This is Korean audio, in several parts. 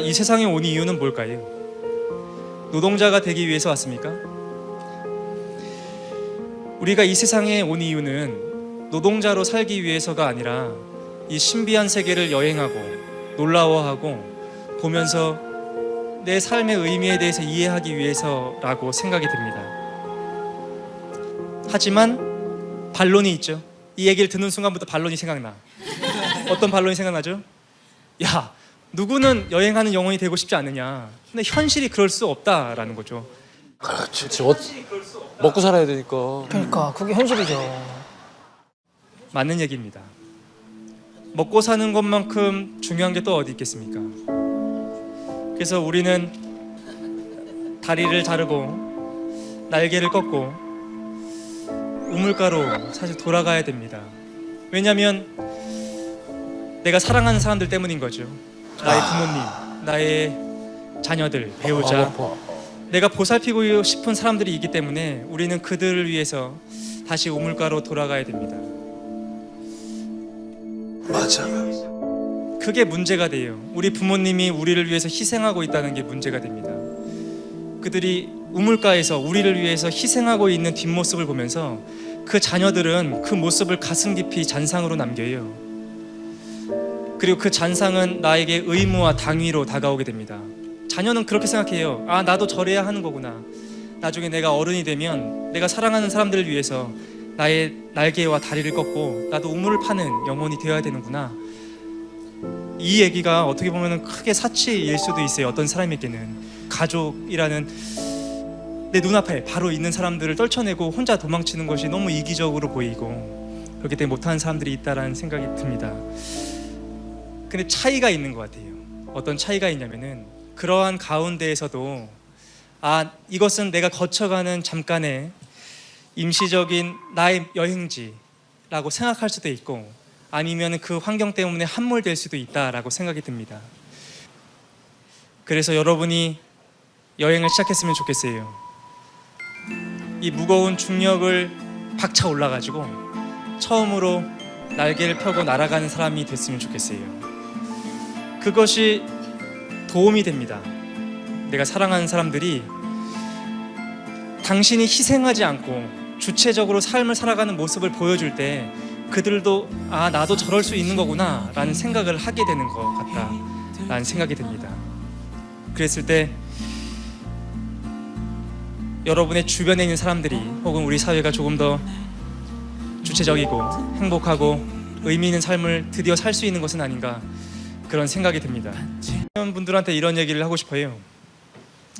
이 세상에 온 이유는 뭘까요? 노동자가 되기 위해서 왔습니까? 우리가 이 세상에 온 이유는 노동자로 살기 위해서가 아니라 이 신비한 세계를 여행하고 놀라워하고 보면서 내 삶의 의미에 대해서 이해하기 위해서라고 생각이 듭니다. 하지만 반론이 있죠. 이 얘기를 듣는 순간부터 반론이 생각나. 어떤 반론이 생각나죠? 야, 누구는 여행하는 영혼이 되고 싶지 않느냐. 근데 현실이 그럴 수 없다라는 거죠. 그렇지. 어, 먹고 살아야 되니까. 그러니까 그게 현실이죠. 맞는 얘기입니다. 먹고 사는 것만큼 중요한 게 또 어디 있겠습니까? 그래서 우리는 다리를 자르고 날개를 꺾고 우물가로 사실 돌아가야 됩니다. 왜냐하면 내가 사랑하는 사람들 때문인 거죠. 나의 부모님, 나의 자녀들, 배우자, 아파. 내가 보살피고 싶은 사람들이 있기 때문에 우리는 그들을 위해서 다시 우물가로 돌아가야 됩니다. 맞아. 그게 문제가 돼요. 우리 부모님이 우리를 위해서 희생하고 있다는 게 문제가 됩니다. 그들이 우물가에서 우리를 위해서 희생하고 있는 뒷모습을 보면서 그 자녀들은 그 모습을 가슴 깊이 잔상으로 남겨요. 그리고 그 잔상은 나에게 의무와 당위로 다가오게 됩니다. 자녀는 그렇게 생각해요. 아, 나도 저래야 하는 거구나. 나중에 내가 어른이 되면 내가 사랑하는 사람들을 위해서 나의 날개와 다리를 꺾고 나도 우물을 파는 영혼이 되어야 되는구나. 이 얘기가 어떻게 보면 크게 사치일 수도 있어요. 어떤 사람에게는 가족이라는 내 눈앞에 바로 있는 사람들을 떨쳐내고 혼자 도망치는 것이 너무 이기적으로 보이고 그렇기 때문에 못하는 사람들이 있다라는 생각이 듭니다. 근데 차이가 있는 것 같아요. 어떤 차이가 있냐면은 그러한 가운데에서도 아 이것은 내가 거쳐가는 잠깐의 임시적인 나의 여행지라고 생각할 수도 있고 아니면 그 환경 때문에 함몰될 수도 있다라고 생각이 듭니다. 그래서 여러분이 여행을 시작했으면 좋겠어요. 이 무거운 중력을 박차 올라가지고 처음으로 날개를 펴고 날아가는 사람이 됐으면 좋겠어요. 그것이 도움이 됩니다. 내가 사랑하는 사람들이 당신이 희생하지 않고 주체적으로 삶을 살아가는 모습을 보여줄 때 그들도 아 나도 저럴 수 있는 거구나 라는 생각을 하게 되는 것 같다 라는 생각이 듭니다. 그랬을 때 여러분의 주변에 있는 사람들이 혹은 우리 사회가 조금 더 주체적이고 행복하고 의미 있는 삶을 드디어 살 수 있는 것은 아닌가 그런 생각이 듭니다. 이런 분들한테 이런 얘기를 하고 싶어요.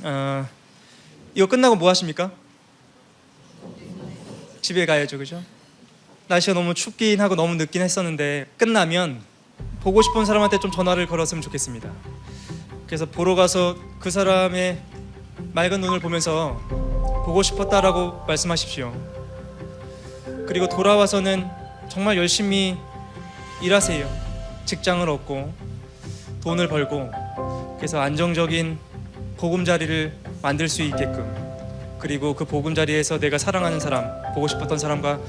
어, 이거 끝나고 뭐 하십니까? 집에 가야죠, 그죠? 날씨가 너무 춥긴 하고 너무 늦긴 했었는데 끝나면 보고 싶은 사람한테 좀 전화를 걸었으면 좋겠습니다. 그래서 보러 가서 그 사람의 맑은 눈을 보면서 보고 싶었다라고 말씀하십시오. 그리고 돌아와서는 정말 열심히 일하세요. 직장을 얻고 돈을 벌고 그래서 안정적인 보금자리를 만들 수 있게끔 그리고 그 보금자리에서 내가 사랑하는 사람, 보고 싶었던 사람과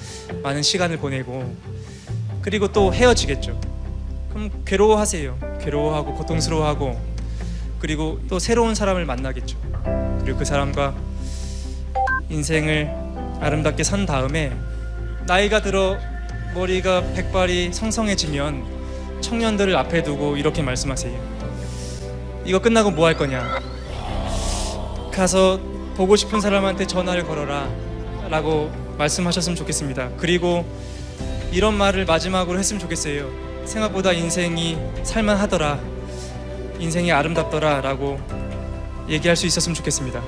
많은 시간을 보내고 그리고 또 헤어지겠죠. 그럼 괴로워하세요. 괴로워하고 고통스러워하고 그리고 또 새로운 사람을 만나겠죠. 그리고 그 사람과 인생을 아름답게 산 다음에 나이가 들어 머리가 백발이 성성해지면 청년들을 앞에 두고 이렇게 말씀하세요. 이거 끝나고 뭐 할 거냐? 가서 보고 싶은 사람한테 전화를 걸어라 라고 말씀하셨으면 좋겠습니다. 그리고 이런 말을 마지막으로 했으면 좋겠어요. 생각보다 인생이 살만하더라. 인생이 아름답더라 라고 얘기할 수 있었으면 좋겠습니다.